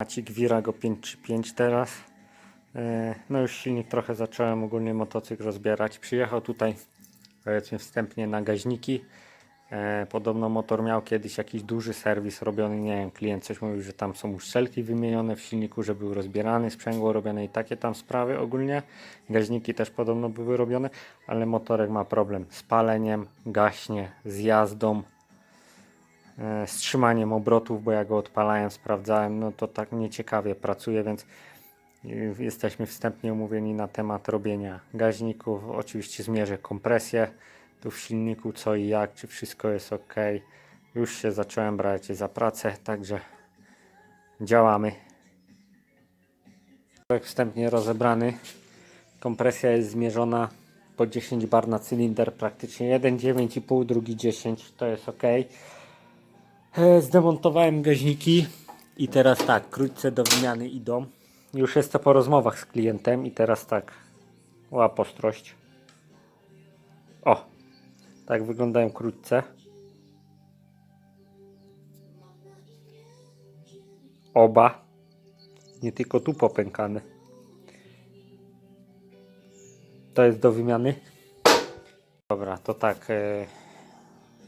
Macik Virago 535 teraz. E, No już silnik trochę zacząłem ogólnie motocykl rozbierać. Przyjechał tutaj powiedzmy wstępnie na gaźniki. E, Podobno motor miał kiedyś jakiś duży serwis robiony, nie wiem, klient coś mówił, że tam są uszczelki wymienione w silniku, że był rozbierany, sprzęgło robione i takie tam sprawy ogólnie. Gaźniki też podobno były robione, ale motorek ma problem z paleniem, gaśnie, z jazdą, e, z trzymaniem obrotów, bo ja go odpalałem, sprawdzałem, no to tak nieciekawie pracuje, więc y, jesteśmy wstępnie umówieni na temat robienia gaźników. Oczywiście zmierzę kompresję tu w silniku, co i jak, czy wszystko jest ok. Już się zacząłem brać za pracę, także działamy. Jak wstępnie rozebrany, kompresja jest zmierzona po 10 bar na cylinder, praktycznie jeden 9,5, drugi 10, to jest ok. Zdemontowałem gaźniki i teraz tak, krótce do wymiany idą. Już jest to po rozmowach z klientem i teraz tak, łap ostrość. O, tak wyglądają krótce. Oba, nie tylko tu popękane. To jest do wymiany. Dobra, to tak. E,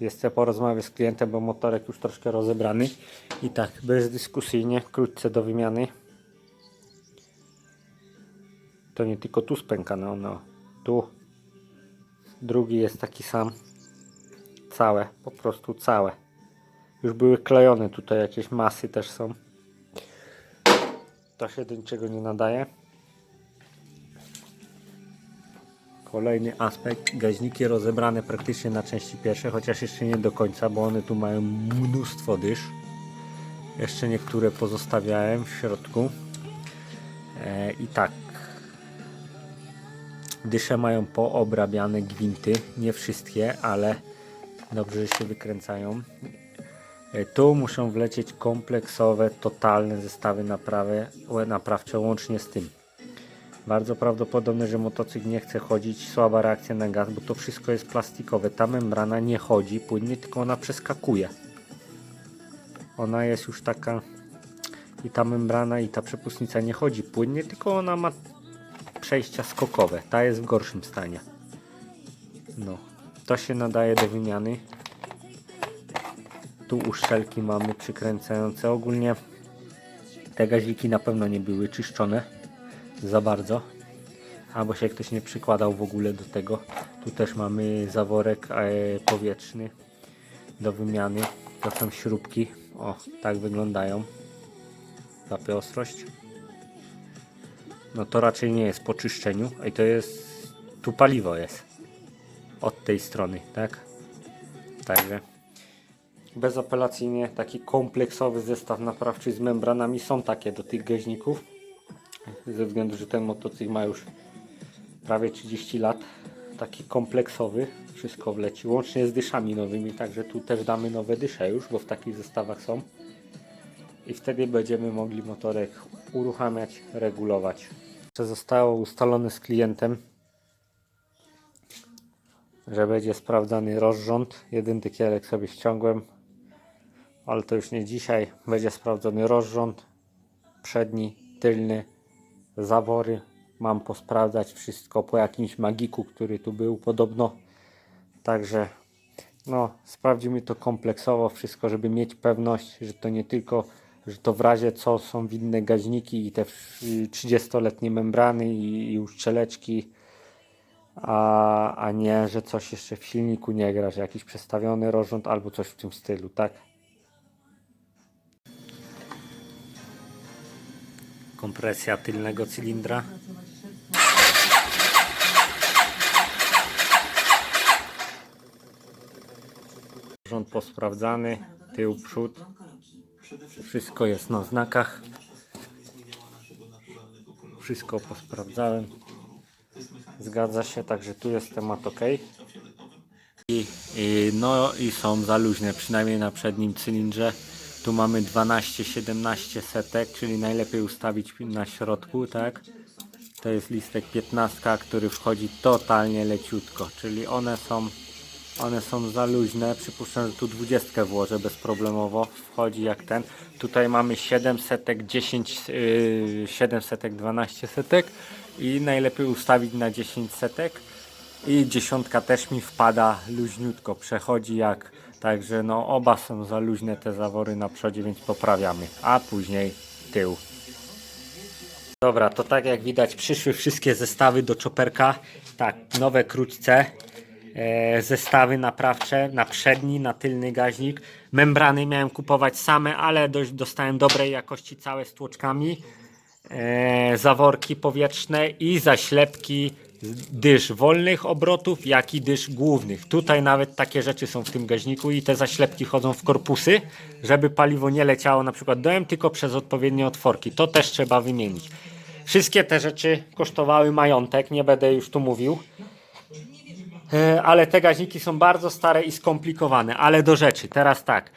Jestem po rozmowie z klientem, bo motorek już troszkę rozebrany. I tak, bezdyskusyjnie, wkrótce do wymiany. To nie tylko tu spękane, ono tu. Drugi jest taki sam. Całe, po prostu całe. Już były klejone tutaj, jakieś masy też są. To się do niczego nie nadaje. Kolejny aspekt, gaźniki rozebrane praktycznie na części pierwsze, chociaż jeszcze nie do końca, bo one tu mają mnóstwo dysz. Jeszcze niektóre pozostawiałem w środku. E, I tak. Dysze mają poobrabiane gwinty, nie wszystkie, ale dobrze się wykręcają. E, Tu muszą wlecieć kompleksowe, totalne zestawy naprawy, naprawcze łącznie z tym. Bardzo prawdopodobne, że motocykl nie chce chodzić, słaba reakcja na gaz, bo to wszystko jest plastikowe. Ta membrana nie chodzi płynnie, tylko ona przeskakuje. Ona jest już taka i ta membrana i ta przepustnica nie chodzi płynnie, tylko ona ma przejścia skokowe. Ta jest w gorszym stanie. No, to się nadaje do wymiany. Tu uszczelki mamy przykręcające. Ogólnie te gaziki na pewno nie były czyszczone za bardzo. Albo się ktoś nie przykładał w ogóle do tego. Tu też mamy zaworek e, powietrzny do wymiany. To są śrubki. O, tak wyglądają. Zapie ostrość. No to raczej nie jest po czyszczeniu. I to jest. Tu paliwo jest. Od tej strony, tak? Także bezapelacyjnie taki kompleksowy zestaw naprawczy z membranami są takie do tych gaźników ze względu, że ten motocykl ma już prawie 30 lat, taki kompleksowy, wszystko wleci, łącznie z dyszami nowymi, także tu też damy nowe dysze już, bo w takich zestawach są. I wtedy będziemy mogli motorek uruchamiać, regulować. Jeszcze zostało ustalone z klientem, że będzie sprawdzany rozrząd, jeden tykielek sobie ściągłem, ale to już nie dzisiaj, będzie sprawdzony rozrząd, przedni, tylny, zawory. Mam posprawdzać wszystko po jakimś magiku, który tu był podobno. Także no, sprawdzimy to kompleksowo wszystko, żeby mieć pewność, że to nie tylko, że to w razie co są winne gaźniki i te 30-letnie membrany i, i uszczeleczki, a, a nie, że coś jeszcze w silniku nie gra, że jakiś przestawiony rozrząd albo coś w tym stylu, tak? Kompresja tylnego cylindra. Rząd posprawdzany, tył, przód. Wszystko jest na znakach. Wszystko posprawdzałem. Zgadza się, także tu jest temat ok. I, i, no i są za luźne, przynajmniej na przednim cylindrze. Tu mamy 12-17 setek, czyli najlepiej ustawić na środku, tak? To jest listek 15, który wchodzi totalnie leciutko, czyli one są One są za luźne. Przypuszczam, że tu 20 włożę bezproblemowo. Wchodzi jak ten. Tutaj mamy 7 setek, 10, yy, 7 setek, 12 setek i najlepiej ustawić na 10 setek. I dziesiątka też mi wpada luźniutko, przechodzi jak. Także no oba są za luźne te zawory na przodzie, więc poprawiamy. A później tył. Dobra, to tak jak widać przyszły wszystkie zestawy do czoperka. Tak, nowe krótce. E, zestawy naprawcze na przedni, na tylny gaźnik. Membrany miałem kupować same, ale dość dostałem dobrej jakości całe z tłoczkami. E, zaworki powietrzne i zaślepki dysz wolnych obrotów, jak i dysz głównych. Tutaj nawet takie rzeczy są w tym gaźniku i te zaślepki chodzą w korpusy, żeby paliwo nie leciało na przykład dołem, tylko przez odpowiednie otworki. To też trzeba wymienić. Wszystkie te rzeczy kosztowały majątek, nie będę już tu mówił. E, Ale te gaźniki są bardzo stare i skomplikowane. Ale do rzeczy, teraz tak.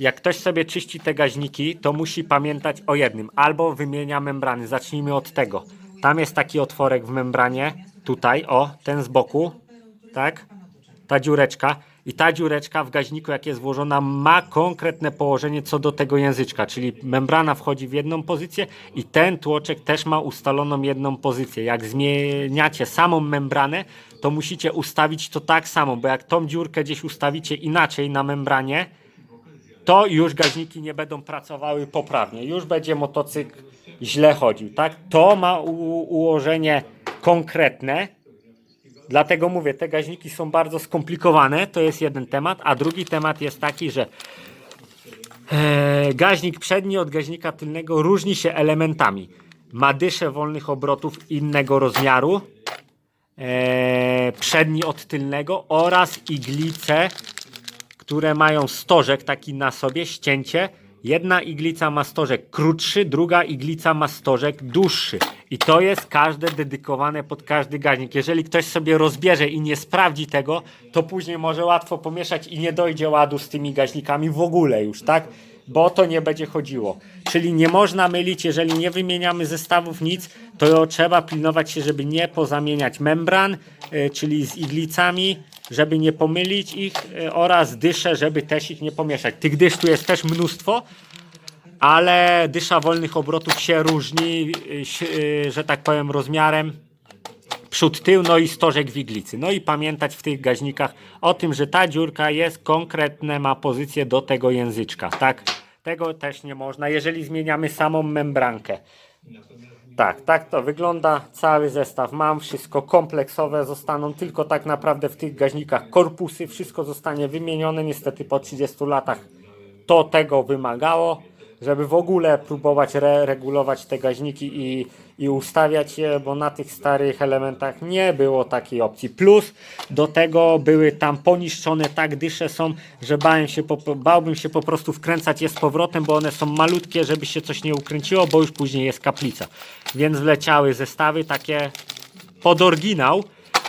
Jak ktoś sobie czyści te gaźniki, to musi pamiętać o jednym. Albo wymienia membrany. Zacznijmy od tego. Tam jest taki otworek w membranie. Tutaj, o, ten z boku. Tak? Ta dziureczka. I ta dziureczka w gaźniku, jak jest włożona, ma konkretne położenie co do tego języczka. Czyli membrana wchodzi w jedną pozycję i ten tłoczek też ma ustaloną jedną pozycję. Jak zmieniacie samą membranę, to musicie ustawić to tak samo, bo jak tą dziurkę gdzieś ustawicie inaczej na membranie, to już gaźniki nie będą pracowały poprawnie. Już będzie motocykl źle chodził, tak? To ma ułożenie konkretne. Dlatego mówię, te gaźniki są bardzo skomplikowane. To jest jeden temat. A drugi temat jest taki, że e, gaźnik przedni od gaźnika tylnego różni się elementami. Ma dyszę wolnych obrotów innego rozmiaru. E, przedni od tylnego oraz iglice które mają stożek taki na sobie, ścięcie. Jedna iglica ma stożek krótszy, druga iglica ma stożek dłuższy. I to jest każde dedykowane pod każdy gaźnik. Jeżeli ktoś sobie rozbierze i nie sprawdzi tego, to później może łatwo pomieszać i nie dojdzie ładu z tymi gaźnikami w ogóle już, tak? Bo to nie będzie chodziło. Czyli nie można mylić, jeżeli nie wymieniamy zestawów nic, to trzeba pilnować się, żeby nie pozamieniać membran, y, czyli z iglicami, żeby nie pomylić ich y, oraz dysze, żeby też ich nie pomieszać. Tych dysz tu jest też mnóstwo, ale dysza wolnych obrotów się różni, y, że tak powiem, rozmiarem przód, tył, no i stożek w iglicy. No i pamiętać w tych gaźnikach o tym, że ta dziurka jest konkretne, ma pozycję do tego języczka, tak? Tego też nie można, jeżeli zmieniamy samą membrankę. Tak, tak to wygląda. Cały zestaw mam, wszystko kompleksowe. Zostaną tylko tak naprawdę w tych gaźnikach korpusy. Wszystko zostanie wymienione. Niestety po 30 latach to tego wymagało, żeby w ogóle próbować re regulować te gaźniki i, i ustawiać je, bo na tych starych elementach nie było takiej opcji. Plus do tego były tam poniszczone, tak dysze są, że bałem się bałbym się po prostu wkręcać je z powrotem, bo one są malutkie, żeby się coś nie ukręciło, bo już później jest kaplica. Więc wleciały zestawy takie pod oryginał.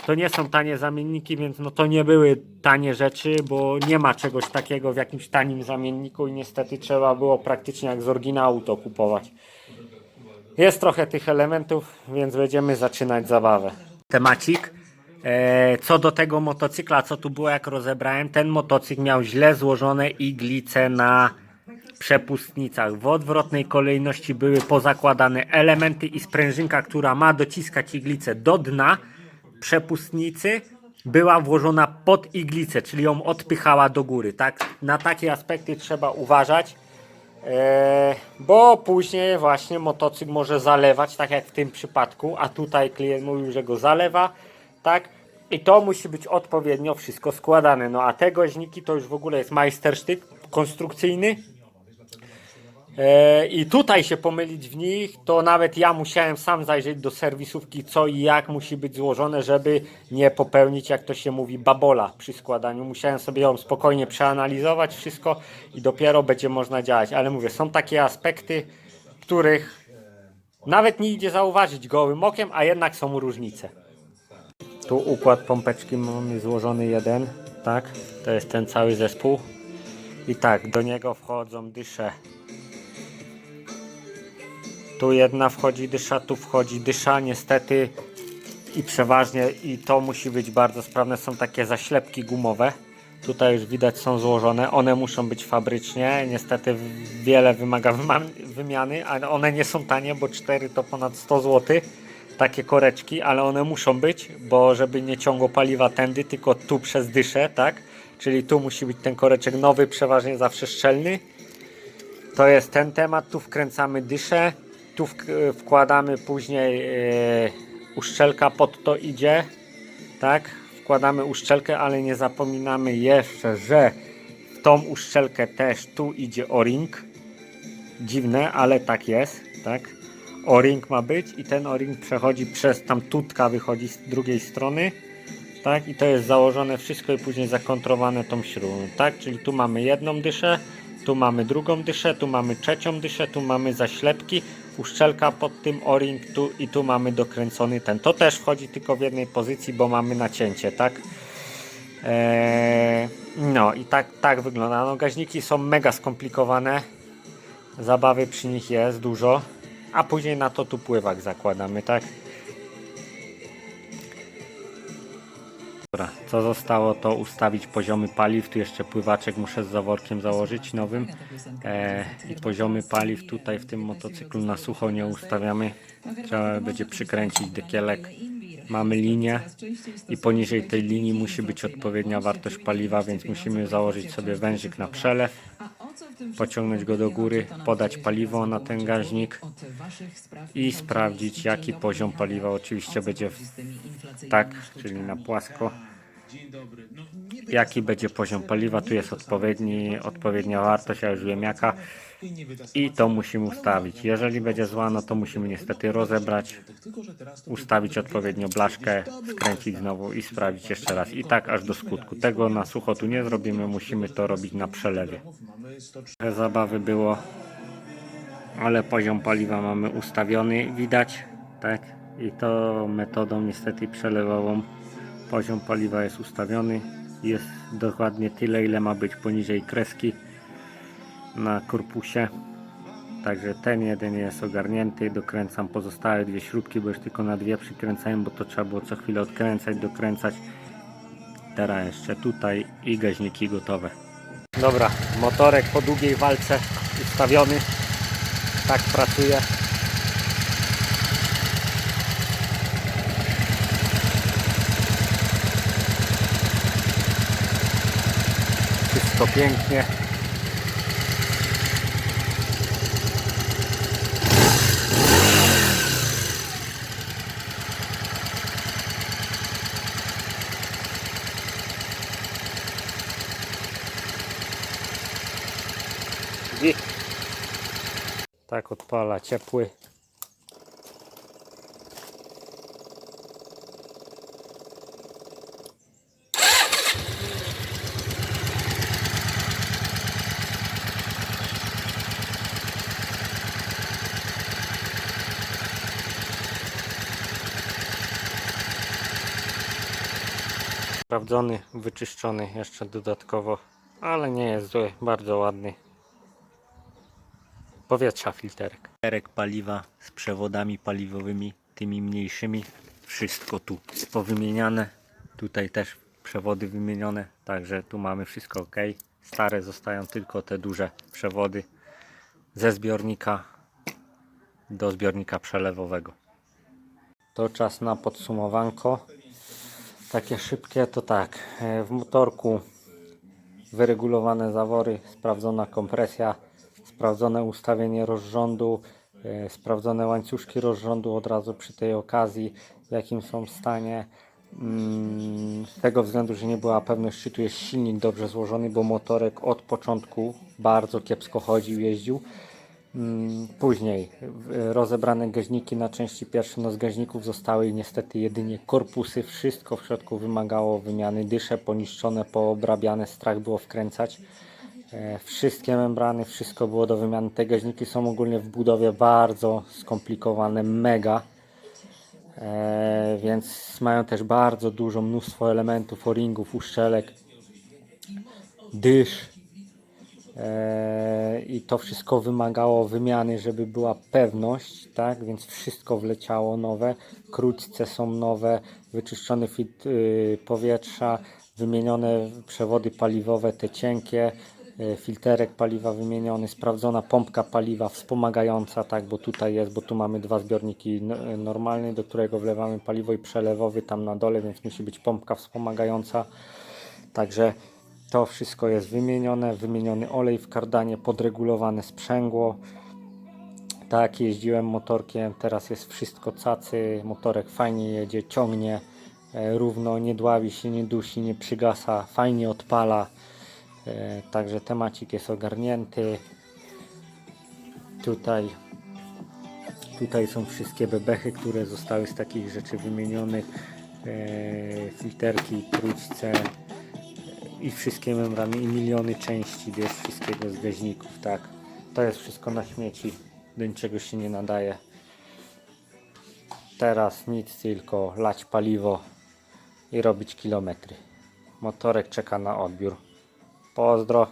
To nie są tanie zamienniki, więc no to nie były tanie rzeczy, bo nie ma czegoś takiego w jakimś tanim zamienniku i niestety trzeba było praktycznie jak z oryginału to kupować. Jest trochę tych elementów, więc będziemy zaczynać zabawę. Temacik. E, co do tego motocykla, co tu było jak rozebrałem, ten motocykl miał źle złożone iglice na przepustnicach. W odwrotnej kolejności były pozakładane elementy i sprężynka, która ma dociskać iglicę do dna przepustnicy była włożona pod iglicę, czyli ją odpychała do góry. Tak? Na takie aspekty trzeba uważać, e, bo później właśnie motocykl może zalewać, tak jak w tym przypadku, a tutaj klient mówił, że go zalewa, tak? I to musi być odpowiednio wszystko składane. No a te goźniki to już w ogóle jest majstersztyk konstrukcyjny. E, I tutaj się pomylić w nich, to nawet ja musiałem sam zajrzeć do serwisówki, co i jak musi być złożone, żeby nie popełnić, jak to się mówi, babola przy składaniu. Musiałem sobie ją spokojnie przeanalizować wszystko i dopiero będzie można działać. Ale mówię, są takie aspekty, których nawet nie idzie zauważyć gołym okiem, a jednak są różnice. Tu układ pompeczki mamy złożony jeden, tak? To jest ten cały zespół. I tak, do niego wchodzą dysze tu jedna wchodzi dysza, tu wchodzi dysza, niestety i przeważnie i to musi być bardzo sprawne, są takie zaślepki gumowe Tutaj już widać są złożone. One muszą być fabrycznie. Niestety wiele wymaga wyma- wymiany, ale one nie są tanie, bo 4 to ponad 100 zł. Takie koreczki, ale one muszą być, bo żeby nie ciągło paliwa tędy, tylko tu przez dyszę, tak? Czyli tu musi być ten koreczek nowy, przeważnie zawsze szczelny. To jest ten temat. Tu wkręcamy dyszę. Tu wk- wkładamy później e, uszczelka pod to idzie. Tak? Wkładamy uszczelkę, ale nie zapominamy jeszcze, że w tą uszczelkę też tu idzie o-ring. Dziwne, ale tak jest, tak? O-ring ma być i ten o-ring przechodzi przez tam tutka wychodzi z drugiej strony. Tak, i to jest założone wszystko i później zakontrowane tą śrubą, tak? Czyli tu mamy jedną dyszę, tu mamy drugą dyszę, tu mamy trzecią dyszę, tu mamy zaślepki, uszczelka pod tym o-ring tu i tu mamy dokręcony ten. To też wchodzi tylko w jednej pozycji, bo mamy nacięcie, tak? Eee, no i tak, tak wygląda. No, gaźniki są mega skomplikowane. Zabawy przy nich jest dużo, a później na to tu pływak zakładamy, tak? Co zostało to ustawić poziomy paliw. Tu jeszcze pływaczek muszę z zaworkiem założyć nowym. E, I poziomy paliw tutaj w tym motocyklu na sucho nie ustawiamy. Trzeba będzie przykręcić dekielek. Mamy linię i poniżej tej linii musi być odpowiednia wartość paliwa, więc musimy założyć sobie wężyk na przelew, pociągnąć go do góry, podać paliwo na ten gaźnik i sprawdzić jaki poziom paliwa oczywiście będzie w, tak, czyli na płasko. Jaki będzie poziom paliwa, tu jest odpowiedni, odpowiednia wartość, ja już wiem jaka i to musimy ustawić. Jeżeli będzie zła, no to musimy niestety rozebrać, ustawić odpowiednio blaszkę, skręcić znowu i sprawdzić jeszcze raz. I tak aż do skutku. Tego na sucho tu nie zrobimy, musimy to robić na przelewie. Trochę zabawy było, ale poziom paliwa mamy ustawiony, widać, tak? I to metodą niestety przelewową poziom paliwa jest ustawiony. Jest dokładnie tyle, ile ma być poniżej kreski na korpusie. Także ten jeden jest ogarnięty, dokręcam pozostałe dwie śrubki, bo już tylko na dwie przykręcałem, bo to trzeba było co chwilę odkręcać, dokręcać. Teraz jeszcze tutaj i gaźniki gotowe. Dobra, motorek po długiej walce ustawiony. Tak pracuje. Wszystko pięknie. Tak odpala ciepły. Sprawdzony, wyczyszczony jeszcze dodatkowo, ale nie jest zły, bardzo ładny powietrza filterek. Filterek paliwa z przewodami paliwowymi, tymi mniejszymi. Wszystko tu powymieniane. Tutaj też przewody wymienione, także tu mamy wszystko ok. Stare zostają tylko te duże przewody ze zbiornika do zbiornika przelewowego. To czas na podsumowanko. Takie szybkie to tak. e, W motorku wyregulowane zawory, sprawdzona kompresja, sprawdzone ustawienie rozrządu, e, sprawdzone łańcuszki rozrządu od razu przy tej okazji, w jakim są stanie. Mm, Z tego względu, że nie była pewność, czy tu jest silnik dobrze złożony, bo motorek od początku bardzo kiepsko chodził, jeździł. Mm, Później rozebrane gaźniki na części pierwsze, no z gaźników zostały niestety jedynie korpusy, wszystko w środku wymagało wymiany, dysze poniszczone, poobrabiane, strach było wkręcać. E, Wszystkie membrany, wszystko było do wymiany. Te gaźniki są ogólnie w budowie bardzo skomplikowane, mega. E, więc mają też bardzo dużo, mnóstwo elementów, o-ringów, uszczelek, dysz. E, I to wszystko wymagało wymiany, żeby była pewność, tak? Więc wszystko wleciało nowe. Krótce są nowe, wyczyszczony filtr y, powietrza, wymienione przewody paliwowe, te cienkie, e, filterek paliwa wymieniony, sprawdzona pompka paliwa wspomagająca, tak, bo tutaj jest, bo tu mamy dwa zbiorniki normalny, do którego wlewamy paliwo i przelewowy tam na dole, więc musi być pompka wspomagająca. Także to wszystko jest wymienione, wymieniony olej w kardanie, podregulowane sprzęgło. Tak, jeździłem motorkiem, teraz jest wszystko cacy, motorek fajnie jedzie, ciągnie e, równo, nie dławi się, nie dusi, nie przygasa, fajnie odpala. E, Także temacik jest ogarnięty. Tutaj, tutaj są wszystkie bebechy, które zostały z takich rzeczy wymienionych. E, Filterki, trójce i wszystkie membrany i miliony części, wiesz, wszystkiego z gaźników, tak. To jest wszystko na śmieci, do niczego się nie nadaje. Teraz nic, tylko lać paliwo i robić kilometry. Motorek czeka na odbiór. Pozdro.